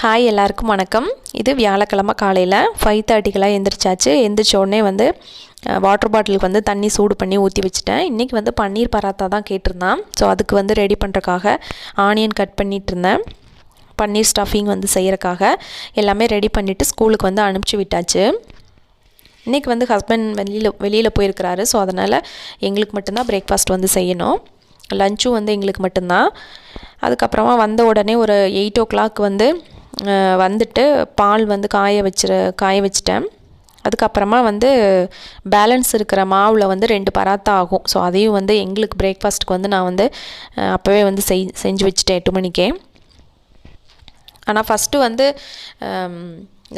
Hi எல்லாருக்கும் வணக்கம். இது வியாழக்கிழமை காலையில் ஃபைவ் தேர்ட்டிக்கெல்லாம் எந்திரிச்சாச்சு. எந்திரிச்ச உடனே வந்து வாட்டர் பாட்டிலுக்கு வந்து தண்ணி சூடு பண்ணி ஊற்றி வச்சுட்டேன். இன்றைக்கி வந்து பன்னீர் பராத்தா தான் கேட்டிருந்தான். ஸோ அதுக்கு வந்து ரெடி பண்ணுறக்காக ஆனியன் கட் பண்ணிட்டு இருந்தேன். பன்னீர் ஸ்டஃபிங் வந்து செய்கிறக்காக எல்லாமே ரெடி பண்ணிவிட்டு ஸ்கூலுக்கு வந்து அனுப்பிச்சி விட்டாச்சு. இன்றைக்கி வந்து ஹஸ்பண்ட் வெளியில் வெளியில் போயிருக்கிறாரு. ஸோ அதனால் எங்களுக்கு மட்டும்தான் பிரேக்ஃபாஸ்ட் வந்து செய்யணும். லஞ்சும் வந்து எங்களுக்கு மட்டும்தான். அதுக்கப்புறமா வந்த உடனே ஒரு எயிட் ஓ கிளாக் வந்து வந்துட்டு பால் வந்து காய வச்சிரு காய வச்சிட்டேன். அதுக்கப்புறமா வந்து பேலன்ஸ் இருக்கிற மாவில் வந்து ரெண்டு பராத்தா ஆகும். ஸோ அதையும் வந்து எங்களுக்கு பிரேக்ஃபாஸ்ட்டுக்கு வந்து நான் வந்து அப்போவே வந்து செய் செஞ்சு வச்சுட்டேன் எட்டு மணிக்கே. ஆனால் ஃபஸ்ட்டு வந்து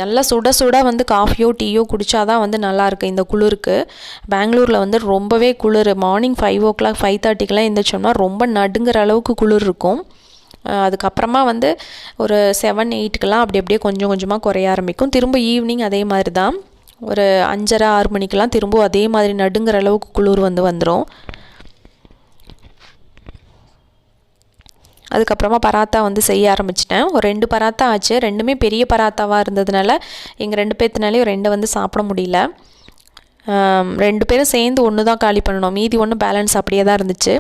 நல்லா சுட சுட வந்து காஃபியோ டீயோ குடித்தா தான் வந்து நல்லாயிருக்கு இந்த குளிருக்கு. பெங்களூரில் வந்து ரொம்பவே குளிர். Morning five o'clock five தேர்ட்டிக்கெலாம் எழுந்திரிச்சோம்னா ரொம்ப நடுங்கிற அளவுக்கு குளிர் இருக்கும். அதுக்கப்புறமா வந்து ஒரு செவன் எயிட்டுக்கெல்லாம் அப்படி அப்படியே கொஞ்சம் கொஞ்சமாக குறைய ஆரம்பிக்கும். திரும்ப ஈவினிங் அதே மாதிரி தான் ஒரு அஞ்சரை ஆறு மணிக்கெல்லாம் திரும்பவும் அதே மாதிரி நடுங்கிற அளவுக்கு குளிர் வந்து வந்துடும் அதுக்கப்புறமா பராத்தா வந்து செய்ய ஆரம்பிச்சிட்டேன். ஒரு ரெண்டு பராத்தா ஆச்சு. ரெண்டுமே பெரிய பராத்தாவாக இருந்ததுனால எங்கள் ரெண்டு பேர்த்தினாலையும் ரெண்டை வந்து சாப்பிட முடியல. ரெண்டு பேரும் சேர்ந்து ஒன்று தான் காலி பண்ணணும். மீதி ஒன்று பேலன்ஸ் அப்படியே தான் இருந்துச்சு.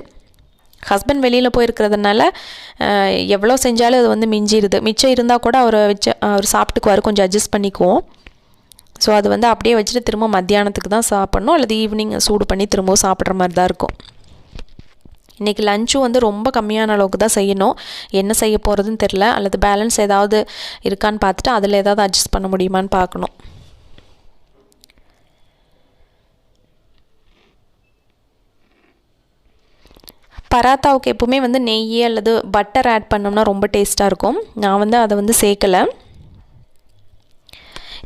ஹஸ்பண்ட் வெளியில் போயிருக்கிறதுனால எவ்வளோ செஞ்சாலும் அது வந்து மிஞ்சிடுது மிச்சம் இருந்தால் கூட அவரை வச்சு அவர் சாப்பிட்டுக்குவார். கொஞ்சம் அட்ஜஸ்ட் பண்ணிக்குவோம். ஸோ அது வந்து அப்படியே வச்சுட்டு திரும்ப மத்தியானத்துக்கு தான் சாப்பிட்ணும். அல்லது ஈவினிங் சூடு பண்ணி திரும்பவும் சாப்பிட்ற மாதிரி தான் இருக்கும். இன்றைக்கி லஞ்சும் வந்து ரொம்ப கம்மியான அளவுக்கு தான் செய்யணும். என்ன செய்ய போகிறதுன்னு தெரில அல்லது பேலன்ஸ் ஏதாவது இருக்கான்னு பார்த்துட்டு அதில் ஏதாவது அட்ஜஸ்ட் பண்ண முடியுமான்னு பார்க்கணும். பராத்தாவுக்கு எப்போவுமே வந்து நெய் அல்லது பட்டர் ஆட் பண்ணோம்னா ரொம்ப டேஸ்ட்டாக இருக்கும். நான் வந்து அதை வந்து சேர்க்கலை.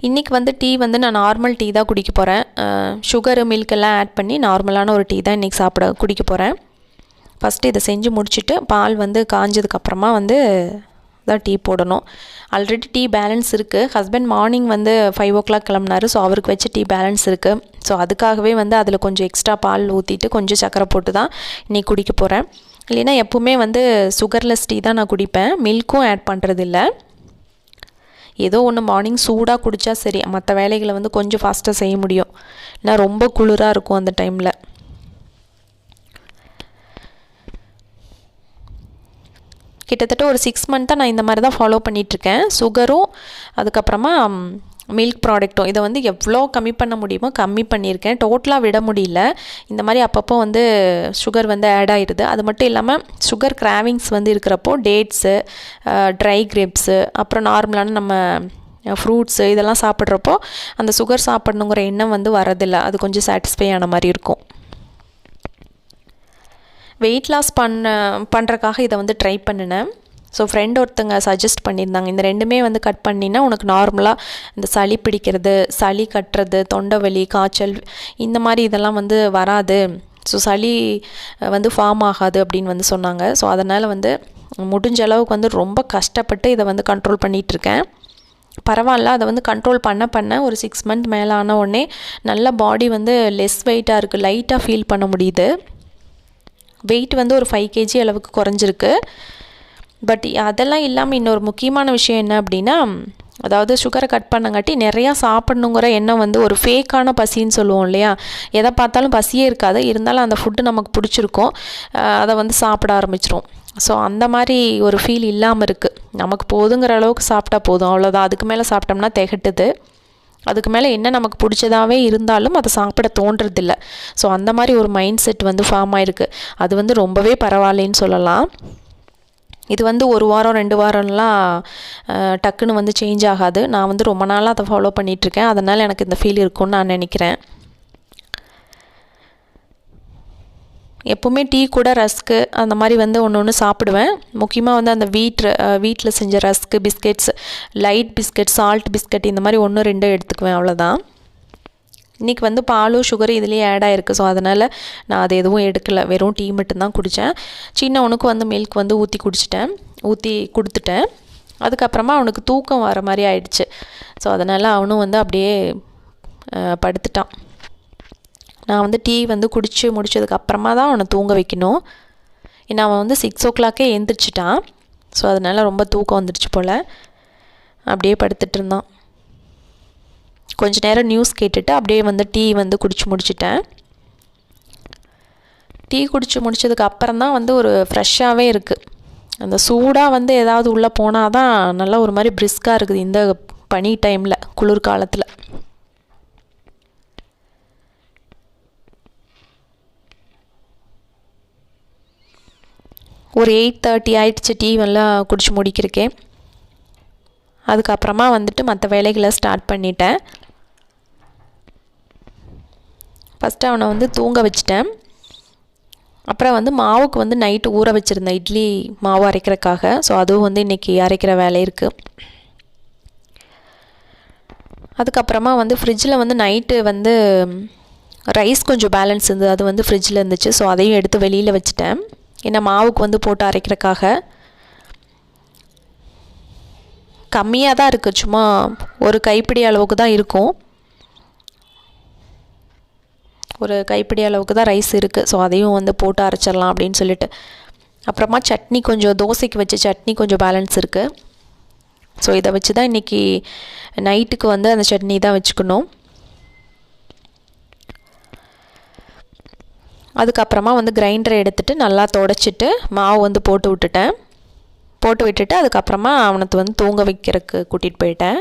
இன்றைக்கி வந்து டீ வந்து நான் நார்மல் டீ தான் குடிக்க போகிறேன் சுகரு மில்க் எல்லாம் ஆட் பண்ணி நார்மலான ஒரு டீ தான் இன்றைக்கி சாப்பிட குடிக்க போகிறேன் ஃபஸ்ட்டு இதை செஞ்சு முடிச்சுட்டு பால் வந்து காஞ்சதுக்கப்புறமா வந்து தான் டீ போடணும். ஆல்ரெடி டீ பேலன்ஸ் இருக்குது ஹஸ்பண்ட் மார்னிங் வந்து ஃபைவ் ஓ கிளாக் கிளம்புனாரு. ஸோ அவருக்கு வச்சு டீ பேலன்ஸ் இருக்குது ஸோ அதுக்காகவே வந்து அதில் கொஞ்சம் எக்ஸ்ட்ரா பால் ஊற்றிட்டு கொஞ்சம் சக்கரை போட்டு தான் இன்னைக்கு குடிக்க போகிறேன் இல்லைன்னா எப்போவுமே வந்து சுகர்லெஸ் டீ தான் நான் குடிப்பேன். மில்க்கும் ஆட் பண்ணுறதில்ல ஏதோ ஒன்று மார்னிங் சூடாக குடித்தா சரி. மற்ற வேலைகளை வந்து கொஞ்சம் ஃபாஸ்ட்டாக செய்ய முடியும். ஏன்னா ரொம்ப குளிராக இருக்கும் அந்த டைமில் கிட்டத்தட்ட ஒரு சிக்ஸ் மந்த்தாக நான் இந்த மாதிரி தான் ஃபாலோ பண்ணிகிட்ருக்கேன் சுகரும் அதுக்கப்புறமா மில்க் ப்ராடக்ட்டும் இதை வந்து எவ்வளோ கம்மி பண்ண முடியுமோ கம்மி பண்ணியிருக்கேன். டோட்டலாக விட முடியல. இந்த மாதிரி அப்பப்போ வந்து சுகர் வந்து ஆட் ஆயிடுது அது மட்டும் இல்லாமல் சுகர் கிராவிங்ஸ் வந்து இருக்கிறப்போ டேட்ஸு ட்ரை கிரேப்ஸு அப்புறம் நார்மலான நம்ம ஃப்ரூட்ஸு இதெல்லாம் சாப்பிட்றப்போ அந்த சுகர் சாப்பிட்ணுங்கிற எண்ணம் வந்து வரதில்லை அது கொஞ்சம் சாட்டிஸ்ஃபை ஆன மாதிரி இருக்கும். வெயிட் லாஸ் பண்ண பண்ணுறக்காக இதை வந்து ட்ரை பண்ணினேன். ஸோ ஃப்ரெண்ட் ஒருத்தங்க சஜஸ்ட் பண்ணியிருந்தாங்க. இந்த ரெண்டுமே வந்து கட் பண்ணினா உனக்கு நார்மலாக இந்த சளி பிடிக்கிறது சளி கட்டுறது தொண்டை வலி காய்ச்சல் இந்த மாதிரி இதெல்லாம் வந்து வராது. ஸோ சளி வந்து ஃபார்ம் ஆகாது அப்படின்னு வந்து சொன்னாங்க. ஸோ அதனால் வந்து முடிஞ்ச அளவுக்கு வந்து ரொம்ப கஷ்டப்பட்டு இதை வந்து கண்ட்ரோல் பண்ணிகிட்ருக்கேன். பரவாயில்ல அதை வந்து கண்ட்ரோல் பண்ண பண்ண ஒரு சிக்ஸ் மந்த் மேலே ஆன உடனே நல்ல பாடி வந்து லெஸ் வெயிட்டாக இருக்குது லைட்டாக ஃபீல் பண்ண முடியுது. வெயிட் வந்து ஒரு ஃபைவ் கேஜி அளவுக்கு குறைஞ்சிருக்கு. பட் அதெல்லாம் இல்லாமல் இன்னொரு முக்கியமான விஷயம் என்ன அப்படின்னா அதாவது சுகரை கட் பண்ணங்காட்டி நிறையா சாப்பிட்ணுங்கிற எண்ணம் வந்து ஒரு ஃபேக்கான பசின்னு சொல்லுவோம் இல்லையா? எதை பார்த்தாலும் பசியே இருக்காது. இருந்தாலும் அந்த ஃபுட்டு நமக்கு பிடிச்சிருக்கும். அதை வந்து சாப்பிட ஆரம்பிச்சிரும். ஸோ அந்த மாதிரி ஒரு ஃபீல் இல்லாமல் இருக்குது நமக்கு போதுங்கிற அளவுக்கு சாப்பிட்டா போதும். அவ்வளோதான் அதுக்கு மேலே சாப்பிட்டோம்னா திகட்டுது. அதுக்கு மேலே என்ன நமக்கு பிடிச்சதாவே இருந்தாலும் அதை சாப்பிட தோன்றதில்ல. ஸோ அந்த மாதிரி ஒரு மைண்ட் செட் வந்து ஃபார்ம் ஆயிருக்கு. அது வந்து ரொம்பவே பரவாயில்லைன்னு சொல்லலாம். இது வந்து ஒரு வாரம் ரெண்டு வாரம்லாம் டக்குன்னு வந்து சேஞ்ச் ஆகாது. நான் வந்து ரொம்ப நாளாக அதை ஃபாலோ பண்ணிகிட்ருக்கேன் அதனால் எனக்கு இந்த ஃபீல் இருக்கும்னு நான் நினைக்கிறேன். எப்போவுமே டீ கூட ரஸ்க்கு அந்த மாதிரி வந்து ஒன்று ஒன்று சாப்பிடுவேன். முக்கியமாக வந்து அந்த வீட் வீட்டில் செஞ்ச rusk biscuits light biscuit salt biscuit இந்த மாதிரி ஒன்று ரெண்டு எடுத்துக்குவேன் அவ்வளோதான் இன்றைக்கி வந்து பாலும் சுகரும் இதுலேயே ஆட் ஆகிருக்கு ஸோ அதனால் நான் அது எதுவும் எடுக்கலை. வெறும் டீ மட்டும்தான் குடித்தேன் சின்னவனுக்கு வந்து மில்க் வந்து ஊற்றி குடிச்சிட்டேன். ஊற்றி கொடுத்துட்டேன். அதுக்கப்புறமா அவனுக்கு தூக்கம் வர மாதிரி ஆயிடுச்சு. ஸோ அதனால் அவனும் வந்து அப்படியே படுத்துட்டான். நான் வந்து டீ வந்து குடித்து முடித்ததுக்கப்புறமா தான் அவனை தூங்க வைக்கணும். ஏன்னா அவன் வந்து சிக்ஸ் ஓ கிளாக்கே எழுந்திரிச்சிட்டான் ஸோ அதனால் ரொம்ப தூக்கம் வந்துடுச்சு போல். அப்படியே படுத்துட்டு இருந்தான். கொஞ்ச நேரம் நியூஸ் கேட்டுட்டு அப்படியே வந்து டீ வந்து குடிச்சு முடிச்சிட்டேன். டீ குடிச்சு முடிச்சதுக்கு அப்புறம் தான் வந்து ஒரு ஃப்ரெஷ்ஷாகவே இருக்குது அந்த சூடாக வந்து ஏதாவது உள்ளே போனால் தான் நல்லா ஒரு மாதிரி பிரிஸ்காக இருக்குது இந்த பனி டைமில் குளிர்காலத்தில். ஒரு எயிட் தேர்ட்டி ஆயிடுச்சு டீ எல்லாம் குடிச்சு முடிக்கிறக்கே அதுக்கப்புறமா வந்துட்டு மற்ற வேலைகளை ஸ்டார்ட் பண்ணிட்டேன். ஃபஸ்ட்டு அவனை வந்து தூங்க வச்சிட்டேன். அப்புறம் வந்து மாவுக்கு வந்து நைட்டு ஊற வச்சுருந்தேன். இட்லி மாவு அரைக்கிறக்காக ஸோ அதுவும் வந்து இன்றைக்கி அரைக்கிற வேலை இருக்குது அதுக்கப்புறமா வந்து ஃப்ரிட்ஜில் வந்து நைட்டு வந்து ரைஸ் கொஞ்சம் பேலன்ஸ் இருந்தது. அது வந்து ஃப்ரிட்ஜில் இருந்துச்சு. ஸோ அதையும் எடுத்து வெளியில் வச்சுட்டேன். ஏன்னா மாவுக்கு வந்து போட்டு அரைக்கிறக்காக கம்மியாக தான் இருக்குது சும்மா ஒரு கைப்பிடி அளவுக்கு தான் இருக்கும். ஒரு கைப்பிடி அளவுக்கு தான் ரைஸ் இருக்குது ஸோ அதையும் வந்து போட்டு அரைச்சிடலாம் அப்படின்னு சொல்லிட்டு. அப்புறமா சட்னி கொஞ்சம் தோசைக்கு வச்ச சட்னி கொஞ்சம் பேலன்ஸ் இருக்குது ஸோ இதை வச்சு தான் இன்றைக்கி நைட்டுக்கு வந்து அந்த சட்னி தான் வச்சுக்கணும். அதுக்கப்புறமா வந்து கிரைண்டரை எடுத்துகிட்டு நல்லா தொடச்சிட்டு மாவு வந்து போட்டு விட்டுட்டேன். போட்டு விட்டுட்டு அதுக்கப்புறமா அவனத்தை வந்து தூங்க வைக்கிறதுக்கு கூட்டிகிட்டு போயிட்டேன்.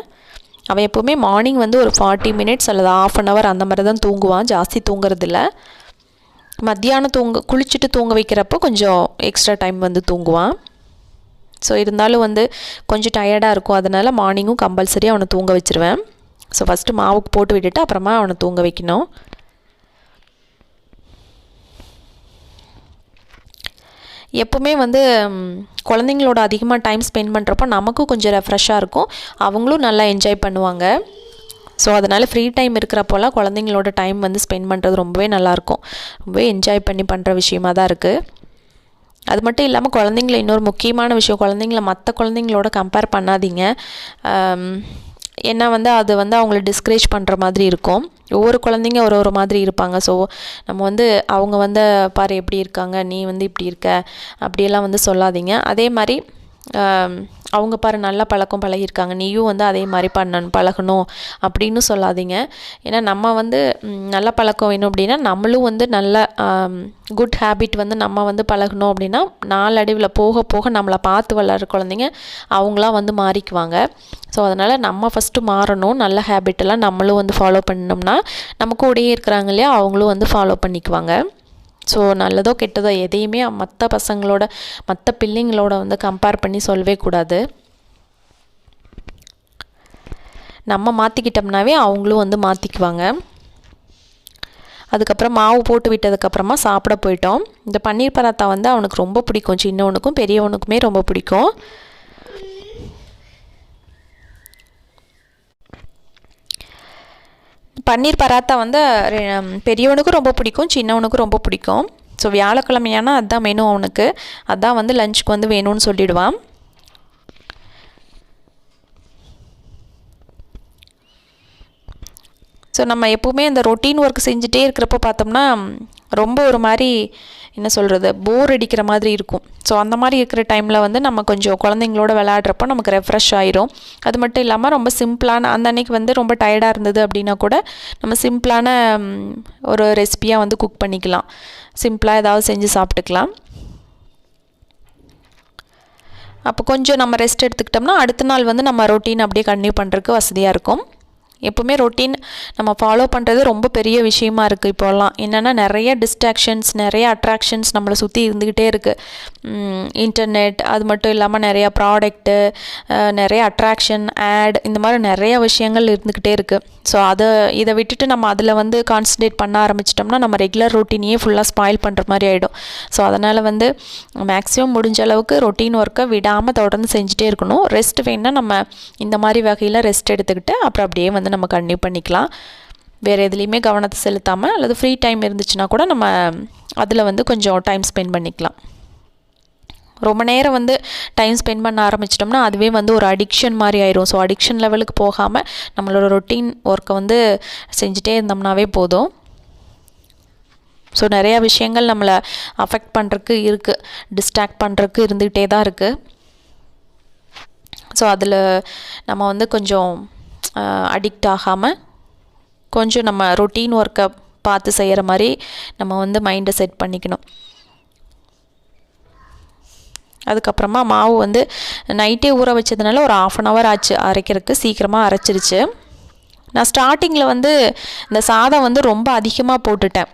அவன் எப்போவுமே மார்னிங் வந்து ஒரு ஃபார்ட்டி மினிட்ஸ் அல்லது ஆஃப் அன் ஹவர் அந்த மாதிரி தான் தூங்குவான். ஜாஸ்தி தூங்குறதில்ல. மத்தியானம் தூங்க குளிச்சுட்டு தூங்க வைக்கிறப்போ கொஞ்சம் எக்ஸ்ட்ரா டைம் வந்து தூங்குவான். ஸோ இருந்தாலும் வந்து கொஞ்சம் டயர்டாக இருக்கும். அதனால் மார்னிங்கும் கம்பல்சரி அவனை தூங்க வச்சுருவேன். ஸோ ஃபஸ்ட்டு மாவுக்கு போட்டு விட்டுட்டு அப்புறமா அவனை தூங்க வைக்கணும். எப்போவுமே வந்து குழந்தைங்களோட அதிகமாக டைம் ஸ்பெண்ட் பண்ணுறப்போ நமக்கும் கொஞ்சம் ரெஃப்ரெஷ்ஷாக இருக்கும். அவங்களும் நல்லா என்ஜாய் பண்ணுவாங்க. ஸோ அதனால் ஃப்ரீ டைம் இருக்கிறப்போலாம் குழந்தைங்களோட டைம் வந்து ஸ்பெண்ட் பண்ணுறது ரொம்பவே நல்லாயிருக்கும் ரொம்பவே என்ஜாய் பண்ணி பண்ணுற விஷயமாக தான் இருக்குது அது மட்டும் இல்லாமல் குழந்தைங்கள இன்னொரு முக்கியமான விஷயம் குழந்தைங்கள மற்ற குழந்தைங்களோட கம்பேர் பண்ணாதீங்க. ஏன்னா வந்து அது வந்து அவங்கள டிஸ்கரேஜ் பண்ணுற மாதிரி இருக்கும். ஒவ்வொரு குழந்தைங்க ஒரு ஒரு மாதிரி இருப்பாங்க. ஸோ நம்ம வந்து அவங்க வந்து பாரு எப்படி இருக்காங்க? நீ வந்து இப்படி இருக்க. அப்படியெல்லாம் வந்து சொல்லாதீங்க. அதே மாதிரி அவங்க பாரு நல்ல பழக்கம் பழகியிருக்காங்க. நீயும் வந்து அதே மாதிரி பண்ணணும் பழகணும் அப்படின்னு சொல்லாதீங்க. ஏன்னா நம்ம வந்து நல்ல பழக்கம் வேணும் அப்படின்னா நம்மளும் வந்து நல்ல குட் ஹேபிட் வந்து நம்ம வந்து பழகணும் அப்படின்னா நாளடைவில் போக போக நம்மளை பார்த்து வளர்கிற குழந்தைங்க அவங்களாம் வந்து மாறிக்குவாங்க. ஸோ அதனால் நம்ம ஃபஸ்ட்டு மாறணும். நல்ல ஹேபிட்டெல்லாம் நம்மளும் வந்து ஃபாலோ பண்ணோம்னா நம்ம கூடயே இருக்கிறாங்க இல்லையா அவங்களும் வந்து ஃபாலோ பண்ணிக்குவாங்க. ஸோ நல்லதோ கெட்டதோ எதையுமே மற்ற பசங்களோட மற்ற பிள்ளைங்களோட வந்து கம்பேர் பண்ணி சொல்லவே கூடாது. நம்ம மாற்றிக்கிட்டோம்னாவே அவங்களும் வந்து மாற்றிக்குவாங்க அதுக்கப்புறம் மாவு போட்டு விட்டதுக்கப்புறமா சாப்பிட போயிட்டோம். இந்த பன்னீர் பராத்தா வந்து அவனுக்கு ரொம்ப பிடிக்கும். சின்னவனுக்கும் பெரியவனுக்குமே ரொம்ப பிடிக்கும். பன்னீர் பராத்தா வந்து பெரியவனுக்கும் ரொம்ப பிடிக்கும் சின்னவனுக்கும் ரொம்ப பிடிக்கும். ஸோ வியாழக்கிழமையானா அதுதான் மெனு அவனுக்கு. அதான் வந்து லஞ்சுக்கு வந்து வேணும்னு சொல்லிடுவான். ஸோ நம்ம எப்போவுமே அந்த ரொட்டீன் ஒர்க் செஞ்சுட்டே இருக்கிறப்ப பார்த்தோம்னா ரொம்ப ஒரு மாதிரி என்ன சொல்கிறது போர் அடிக்கிற மாதிரி இருக்கும். ஸோ அந்த மாதிரி இருக்கிற டைமில் வந்து நம்ம கொஞ்சம் குழந்தைங்களோட விளையாடுறப்போ நமக்கு ரெஃப்ரெஷ் ஆயிரும். அது மட்டும் இல்லாமல் ரொம்ப சிம்பிளான அந்த அன்னைக்கு வந்து ரொம்ப டயர்டாக இருந்தது அப்படின்னா கூட நம்ம சிம்பிளான ஒரு ரெசிபியாக வந்து குக் பண்ணிக்கலாம். சிம்பிளாக ஏதாவது செஞ்சு சாப்பிட்டுக்கலாம். அப்போ கொஞ்சம் நம்ம ரெஸ்ட் எடுத்துக்கிட்டோம்னா அடுத்த நாள் வந்து நம்ம ரொட்டீன் அப்படியே கண்டினியூ பண்ணுறதுக்கு வசதியாக இருக்கும். எப்போவுமே ரொட்டீன் நம்ம ஃபாலோ பண்ணுறது ரொம்ப பெரிய விஷயமா இருக்குது இப்போல்லாம் என்னென்னா நிறைய டிஸ்ட்ராக்ஷன்ஸ் நிறைய அட்ராக்ஷன்ஸ் நம்மளை சுற்றி இருந்துக்கிட்டே இருக்குது இன்டர்நெட் அது மட்டும் இல்லாமல் நிறையா ப்ராடக்ட்டு நிறைய அட்ராக்ஷன் ஆட் இந்த மாதிரி நிறைய விஷயங்கள் இருந்துக்கிட்டே இருக்குது ஸோ அதை இதை விட்டுட்டு நம்ம அதில் வந்து கான்சன்ட்ரேட் பண்ண ஆரம்பிச்சிட்டோம்னா நம்ம ரெகுலர் ரொட்டீனையே ஃபுல்லாக ஸ்பாயில் பண்ணுற மாதிரி ஆகிடும் ஸோ அதனால் வந்து மேக்ஸிமம் முடிஞ்ச அளவுக்கு ரொட்டீன் ஒர்க்கை விடாமல் தொடர்ந்து செஞ்சுட்டே இருக்கணும். ரெஸ்ட் வேணால் நம்ம இந்த மாதிரி வகையில் ரெஸ்ட் எடுத்துக்கிட்டு அப்புறம் அப்படியே வந்து நம்ம கண்டினியூ பண்ணிக்கலாம். வேறு எதுலேயுமே கவனத்தை செலுத்தாமல் அல்லது ஃப்ரீ டைம் இருந்துச்சுன்னா கூட நம்ம அதில் வந்து கொஞ்சம் டைம் ஸ்பெண்ட் பண்ணிக்கலாம். ரொம்ப நேரம் வந்து டைம் ஸ்பெண்ட் பண்ண ஆரம்பிச்சிட்டோம்னா அதுவே வந்து ஒரு அடிக்ஷன் மாதிரி ஆயிரும். ஸோ அடிக்ஷன் லெவலுக்கு போகாமல் நம்மளோட ரொட்டீன் ஒர்க்கை வந்து செஞ்சுட்டே இருந்தோம்னாவே போதும். ஸோ நிறையா விஷயங்கள் நம்மளை அஃபெக்ட் பண்ணுறக்கு இருக்குது டிஸ்ட்ராக்ட் பண்ணுறக்கு இருந்துக்கிட்டே தான் இருக்குது ஸோ அதில் நம்ம வந்து கொஞ்சம் அடிக்ட் ஆகாமல் கொஞ்சம் நம்ம ரொட்டீன் ஒர்க்கை பார்த்து செய்கிற மாதிரி நம்ம வந்து மைண்டை செட் பண்ணிக்கணும். அதுக்கப்புறமா மாவு வந்து நைட்டே ஊற வச்சதுனால ஒரு ஆஃப் அன் ஹவர் ஆச்சு அரைக்கிறதுக்கு. சீக்கிரமாக அரைச்சிருச்சு. நான் ஸ்டார்டிங்கில் வந்து இந்த சாதம் வந்து ரொம்ப அதிகமாக போட்டுட்டேன்.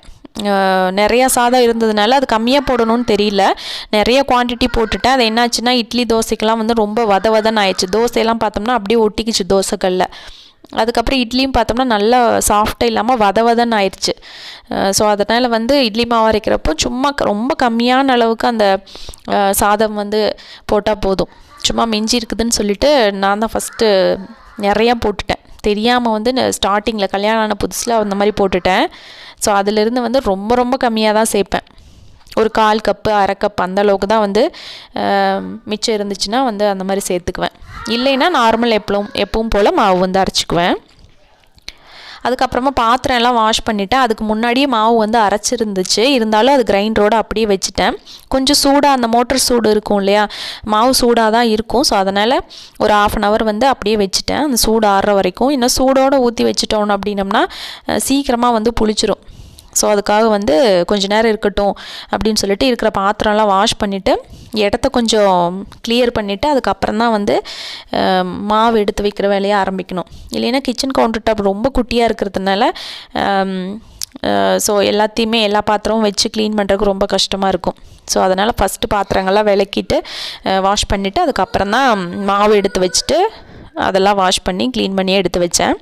நிறையா சாதம் இருந்ததுனால அது கம்மியாக போடணும்னு தெரியல. நிறைய குவான்டிட்டி போட்டுட்டேன். அது என்னாச்சுன்னா இட்லி தோசைக்கெலாம் வந்து ரொம்ப வத வதன்னு ஆயிடுச்சு. தோசையெல்லாம் பார்த்தோம்னா அப்படியே ஒட்டிக்கிச்சு தோசைகளில் அதுக்கப்புறம் இட்லியும் பார்த்தோம்னா நல்லா சாஃப்டாக இல்லாமல் வத வதன்னு ஆயிடுச்சு. ஸோ அதனால் வந்து இட்லி மாவு அரைக்கிறப்போ சும்மா ரொம்ப கம்மியான அளவுக்கு அந்த சாதம் வந்து போட்டால் போதும். சும்மா மிஞ்சி இருக்குதுன்னு சொல்லிட்டு நான் தான் ஃபஸ்ட்டு நிறையா போட்டுட்டேன். தெரியாமல் வந்து ஸ்டார்டிங்கில் கல்யாணம் ஆன புதுசில் அந்த மாதிரி போட்டுட்டேன். ஸோ அதிலிருந்து வந்து ரொம்ப ரொம்ப கம்மியாக தான் சேர்ப்பேன் ஒரு கால் கப்பு அரை கப் அந்த அளவுக்கு தான் வந்து மிச்சம் இருந்துச்சுன்னா வந்து அந்த மாதிரி சேர்த்துக்குவேன் இல்லைன்னா நார்மல் எப்பவும் எப்பவும் போல் மாவு வந்து அரைச்சிக்குவேன். அதுக்கப்புறமா பாத்திரம் எல்லாம் வாஷ் பண்ணிவிட்டேன் அதுக்கு முன்னாடியே மாவு வந்து அரைச்சிருந்துச்சு. இருந்தாலும் அது கிரைண்டரோடு அப்படியே வச்சுட்டேன். கொஞ்சம் சூடாக அந்த மோட்டர் சூடு இருக்கும் இல்லையா? மாவு சூடாக தான் இருக்கும். ஸோ அதனால் ஒரு ஆஃப் அன் ஹவர் வந்து அப்படியே வச்சுட்டேன். அந்த சூடு ஆறுற வரைக்கும். இன்னும் சூடோடு ஊற்றி வச்சுட்டோம் அப்படின்னம்னா சீக்கிரமாக வந்து புளிச்சிரும். ஸோ அதுக்காக வந்து கொஞ்ச நேரம் இருக்கட்டும் அப்படின்னு சொல்லிட்டு இருக்கிற பாத்திரம்லாம் வாஷ் பண்ணிவிட்டு இடத்த கொஞ்சம் கிளியர் பண்ணிவிட்டு அதுக்கப்புறம் தான் வந்து மாவு எடுத்து வைக்கிற வேலையை ஆரம்பிக்கணும். இல்லைன்னா கிச்சன் கவுண்டர் டாப் ரொம்ப குட்டியாக இருக்கிறதுனால ஸோ எல்லாத்தையுமே எல்லா பாத்திரமும் வச்சு க்ளீன் பண்ணுறதுக்கு ரொம்ப கஷ்டமாக இருக்கும். ஸோ அதனால் ஃபஸ்ட்டு பாத்திரங்கள்லாம் விளக்கிட்டு வாஷ் பண்ணிவிட்டு அதுக்கப்புறம் தான் மாவு எடுத்து வச்சுட்டு அதெல்லாம் வாஷ் பண்ணி க்ளீன் பண்ணி எடுத்து வச்சேன்.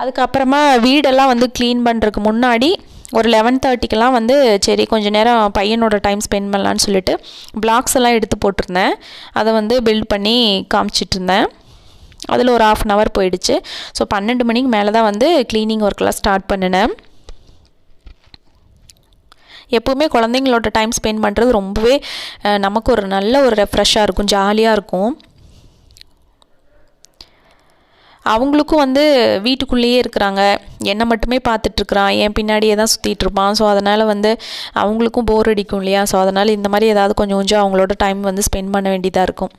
அதுக்கப்புறமா வீடெல்லாம் வந்து க்ளீன் பண்ணுறதுக்கு முன்னாடி ஒரு லெவன் தேர்ட்டிக்கெலாம் வந்து சரி கொஞ்சம் நேரம் பையனோட டைம் ஸ்பெண்ட் பண்ணலான்னு சொல்லிட்டு பிளாக்ஸ் எல்லாம் எடுத்து போட்டிருந்தேன். அதை வந்து பில்ட் பண்ணி காமிச்சிட்ருந்தேன் அதில் ஒரு ஆஃப் அன் ஹவர் போயிடுச்சு. ஸோ பன்னெண்டு மணிக்கு மேலே தான் வந்து க்ளீனிங் ஒர்க்கெலாம் ஸ்டார்ட் பண்ணினேன். எப்போவுமே குழந்தைங்களோட டைம் ஸ்பெண்ட் பண்ணுறது ரொம்பவே நமக்கு ஒரு நல்ல ஒரு ரெஃப்ரெஷ்ஷாக இருக்கும் ஜாலியாக இருக்கும். அவங்களுக்கும் வந்து வீட்டுக்குள்ளேயே இருக்கிறாங்க. என்னை மட்டுமே பார்த்துட்ருக்குறான். என் பின்னாடியே தான் சுற்றிட்டு இருப்பான் ஸோ அதனால் வந்து அவங்களுக்கும் போர் அடிக்கும் இல்லையா? ஸோ அதனால் இந்த மாதிரி ஏதாவது கொஞ்சம் கொஞ்சம் அவங்களோட டைம் வந்து ஸ்பெண்ட் பண்ண வேண்டியதாக இருக்கும்.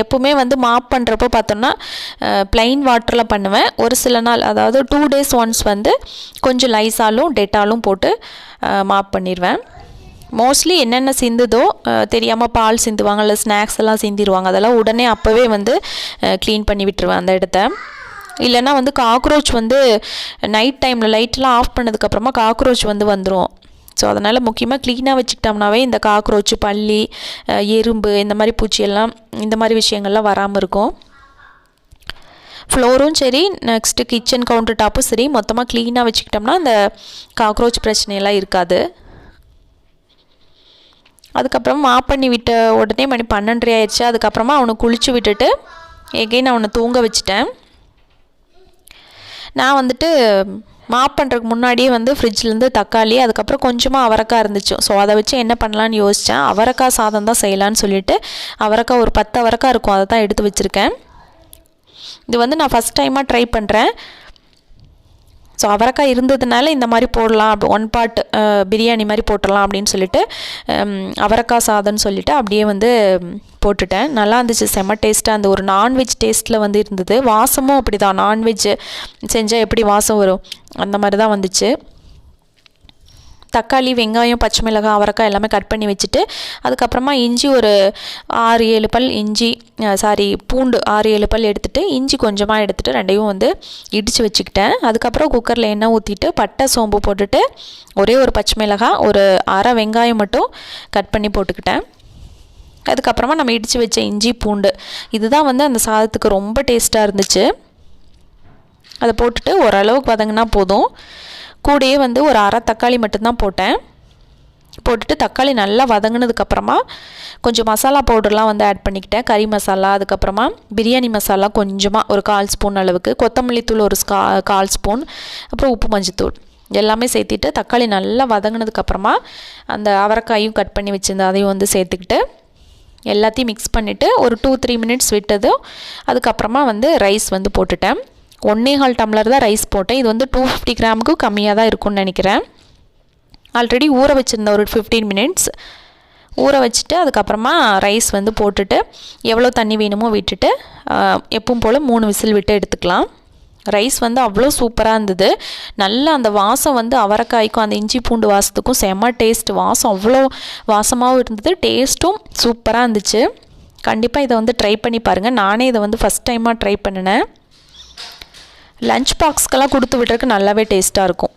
எப்போவுமே வந்து மாப் பண்ணுறப்போ பார்த்தோன்னா ப்ளைன் வாட்டரில் பண்ணுவேன். ஒரு சில நாள் அதாவது டூ டேஸ் ஒன்ஸ் வந்து கொஞ்சம் லைஸாலும் டெட்டாலும் போட்டு மாப் பண்ணிடுவேன் மோஸ்ட்லி என்னென்ன சிந்துதோ தெரியாமல் பால் சிந்துவாங்க இல்லை ஸ்நாக்ஸ் எல்லாம் சிந்திடுவாங்க அதெல்லாம் உடனே அப்போவே வந்து க்ளீன் பண்ணி விட்டுருவேன் அந்த இடத்த. இல்லைன்னா வந்து காக்ரோச் வந்து நைட் டைமில் லைட்லாம் ஆஃப் பண்ணதுக்கப்புறமா காக்ரோச் வந்து வந்துடும் ஸோ அதனால் முக்கியமாக க்ளீனாக வச்சுக்கிட்டோம்னாவே இந்த காக்ரோச்சு பள்ளி எறும்பு இந்த மாதிரி பூச்சியெல்லாம் இந்த மாதிரி விஷயங்கள்லாம் வராமல் இருக்கும். ஃப்ளோரும் சரி நெக்ஸ்ட்டு கிச்சன் கவுண்டர் டாப்பும் சரி மொத்தமாக க்ளீனாக வச்சுக்கிட்டோம்னா அந்த காக்ரோச் பிரச்சனையெல்லாம் இருக்காது. அதுக்கப்புறம் மாப் பண்ணி விட்ட உடனே மணி பன்னெண்டரை ஆயிடுச்சு. அதுக்கப்புறமா அவனை குளிச்சு விட்டுட்டு எகெயின் அவனை தூங்க வச்சுட்டேன். நான் வந்துட்டு மாப் பண்ணுறதுக்கு முன்னாடியே வந்து ஃப்ரிட்ஜ்லேருந்து தக்காளி அதுக்கப்புறம் கொஞ்சமாக அவரைக்காய் இருந்துச்சு. ஸோ அதை வச்சு என்ன பண்ணலான்னு யோசித்தேன் அவரைக்காய் சாதம் தான் செய்யலான்னு சொல்லிட்டு அவரைக்காய் ஒரு பத்து அவரைக்காய் இருக்கும். அதை தான் எடுத்து வச்சுருக்கேன். இது வந்து நான் ஃபஸ்ட் டைமாக ட்ரை பண்ணுறேன் ஸோ அவரைக்காய் இருந்ததுனால இந்த மாதிரி போடலாம் அப்படி ஒன் பாட் பிரியாணி மாதிரி போட்டுடலாம் அப்படின்னு சொல்லிட்டு அவரைக்காய் சாதம்னு சொல்லிவிட்டு அப்படியே வந்து போட்டுட்டேன். நல்லா இருந்துச்சு செம்ம டேஸ்ட்டாக அந்த ஒரு நான்வெஜ் டேஸ்ட்டில் வந்து இருந்தது. வாசமும் அப்படி தான் நான்வெஜ் செஞ்சால் எப்படி வாசம் வரும்? அந்த மாதிரி தான் வந்துச்சு. தக்காளி வெங்காயம் பச்சை மிளகாய் அவரைக்காய் எல்லாமே கட் பண்ணி வச்சுட்டு அதுக்கப்புறமா இஞ்சி ஒரு ஆறு ஏழு பல் இஞ்சி சாரி பூண்டு ஆறு ஏழு பல் எடுத்துகிட்டு இஞ்சி கொஞ்சமாக எடுத்துகிட்டு ரெண்டையும் வந்து இடித்து வச்சுக்கிட்டேன். அதுக்கப்புறம் குக்கரில் எண்ணெய் ஊற்றிட்டு பட்டை சோம்பு போட்டுட்டு ஒரே ஒரு பச்சை மிளகாய் ஒரு அரை வெங்காயம் மட்டும் கட் பண்ணி போட்டுக்கிட்டேன். அதுக்கப்புறமா நம்ம இடித்து வச்ச இஞ்சி பூண்டு இதுதான் வந்து அந்த சாதத்துக்கு ரொம்ப டேஸ்ட்டாக இருந்துச்சு. அதை போட்டுட்டு ஓரளவுக்கு வதங்கினா போதும். கூடயே வந்து ஒரு அரை தக்காளி மட்டும்தான் போட்டேன். போட்டுட்டு தக்காளி நல்லா வதங்கினதுக்கப்புறமா கொஞ்சம் மசாலா பவுடர்லாம் வந்து ஆட் பண்ணிக்கிட்டேன். கறி மசாலா அதுக்கப்புறமா பிரியாணி மசாலா கொஞ்சமாக ஒரு கால் ஸ்பூன் அளவுக்கு கொத்தமல்லி தூள் ஒரு ஸ்கா கால் ஸ்பூன் அப்புறம் உப்பு மஞ்சத்தூள் எல்லாமே சேர்த்திட்டு தக்காளி நல்லா வதங்கினதுக்கப்புறமா அந்த அவரைக்காயும் கட் பண்ணி வச்சுருந்தேன் அதையும் வந்து சேர்த்துக்கிட்டு எல்லாத்தையும் மிக்ஸ் பண்ணிவிட்டு ஒரு டூ த்ரீ மினிட்ஸ் விட்டதும் அதுக்கப்புறமா வந்து ரைஸ் வந்து போட்டுட்டேன். ஒன்றே கால் டம்ளர் தான் ரைஸ் போட்டேன். இது வந்து டூ ஃபிஃப்டி கிராமுக்கு கம்மியாக தான் இருக்கும்னு நினைக்கிறேன். ஆல்ரெடி ஊற வச்சுருந்தேன் ஒரு ஃபிஃப்டீன் மினிட்ஸ் ஊற வச்சுட்டு அதுக்கப்புறமா ரைஸ் வந்து போட்டுட்டு எவ்வளோ தண்ணி வேணுமோ விட்டுட்டு எப்பவும் போல் மூணு விசில் விட்டு எடுத்துக்கலாம். ரைஸ் வந்து அவ்வளோ சூப்பராக இருந்தது. நல்லா அந்த வாசம் வந்து அவரைக்காய்க்கும் அந்த இஞ்சி பூண்டு வாசத்துக்கும் செம்ம டேஸ்ட் வாசம் அவ்வளோ வாசமாகவும் இருந்தது. டேஸ்ட்டும் சூப்பராக இருந்துச்சு. கண்டிப்பாக இதை வந்து ட்ரை பண்ணி பாருங்கள் நானே இதை வந்து ஃபஸ்ட் டைமாக ட்ரை பண்ணினேன். லஞ்ச் பாக்ஸ்க்கெல்லாம் கொடுத்து விட்றதுக்கு நல்லாவே டேஸ்ட்டாக இருக்கும்.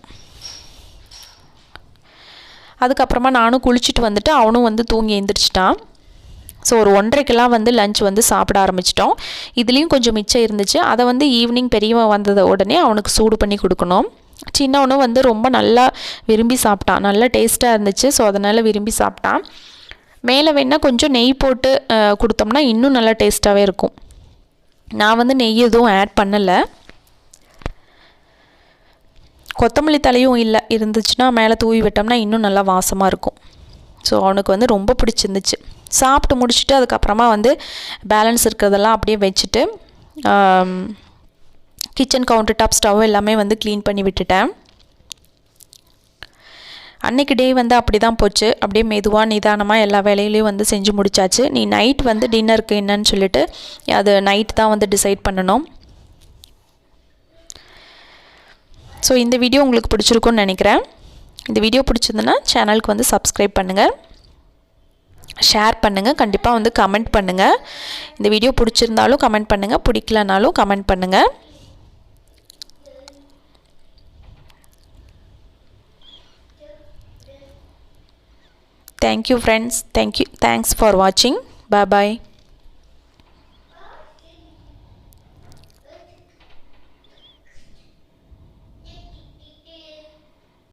அதுக்கப்புறமா நானும் குளிச்சுட்டு வந்துட்டு அவனும் வந்து தூங்கி எழுந்திரிச்சிட்டான் ஸோ ஒரு ஒன்றரைக்கெல்லாம் வந்து லஞ்ச் வந்து சாப்பிட ஆரம்பிச்சிட்டோம். இதுலேயும் கொஞ்சம் மிச்சம் இருந்துச்சு. அதை வந்து ஈவினிங் பெரியவன் வந்தத உடனே அவனுக்கு சூடு பண்ணி கொடுக்கணும். சின்னவனும் வந்து ரொம்ப நல்லா விரும்பி சாப்பிட்டான். நல்லா டேஸ்ட்டாக இருந்துச்சு. ஸோ அதனால் விரும்பி சாப்பிட்டான். மேலே வேணால் கொஞ்சம் நெய் போட்டு கொடுத்தோம்னா இன்னும் நல்லா டேஸ்ட்டாகவே இருக்கும். நான் வந்து நெய் எதுவும் ஆட் பண்ணலை. கொத்தமல்லி தலையும் இல்லை இருந்துச்சுன்னா மேலே தூவி விட்டோம்னா இன்னும் நல்லா வாசமாக இருக்கும். ஸோ அவனுக்கு வந்து ரொம்ப பிடிச்சிருந்துச்சு. சாப்பிட்டு முடிச்சுட்டு அதுக்கப்புறமா வந்து பேலன்ஸ் இருக்கிறதெல்லாம் அப்படியே வச்சுட்டு கிச்சன் கவுண்டர் டாப் ஸ்டவ் எல்லாமே வந்து க்ளீன் பண்ணி விட்டுட்டேன். அன்றைக்கி டே வந்து அப்படி தான் போச்சு. அப்படியே மெதுவாக நிதானமாக எல்லா வேலையிலையும் வந்து செஞ்சு முடிச்சாச்சு. நீ நைட் வந்து டின்னருக்கு என்னன்னு சொல்லிட்டு அது நைட் தான் வந்து டிசைட் பண்ணணும். ஸோ இந்த வீடியோ உங்களுக்கு பிடிச்சிருக்குன்னு நினைக்கிறேன். இந்த வீடியோ பிடிச்சிருந்துன்னா சேனலுக்கு வந்து சப்ஸ்கிரைப் பண்ணுங்கள் ஷேர் பண்ணுங்கள் கண்டிப்பாக வந்து கமெண்ட் பண்ணுங்கள் இந்த வீடியோ பிடிச்சிருந்தாலும் கமெண்ட் பண்ணுங்கள் பிடிக்கலனாலும் கமெண்ட் பண்ணுங்கள் thank you friends thank you thanks for வாட்சிங் பாய்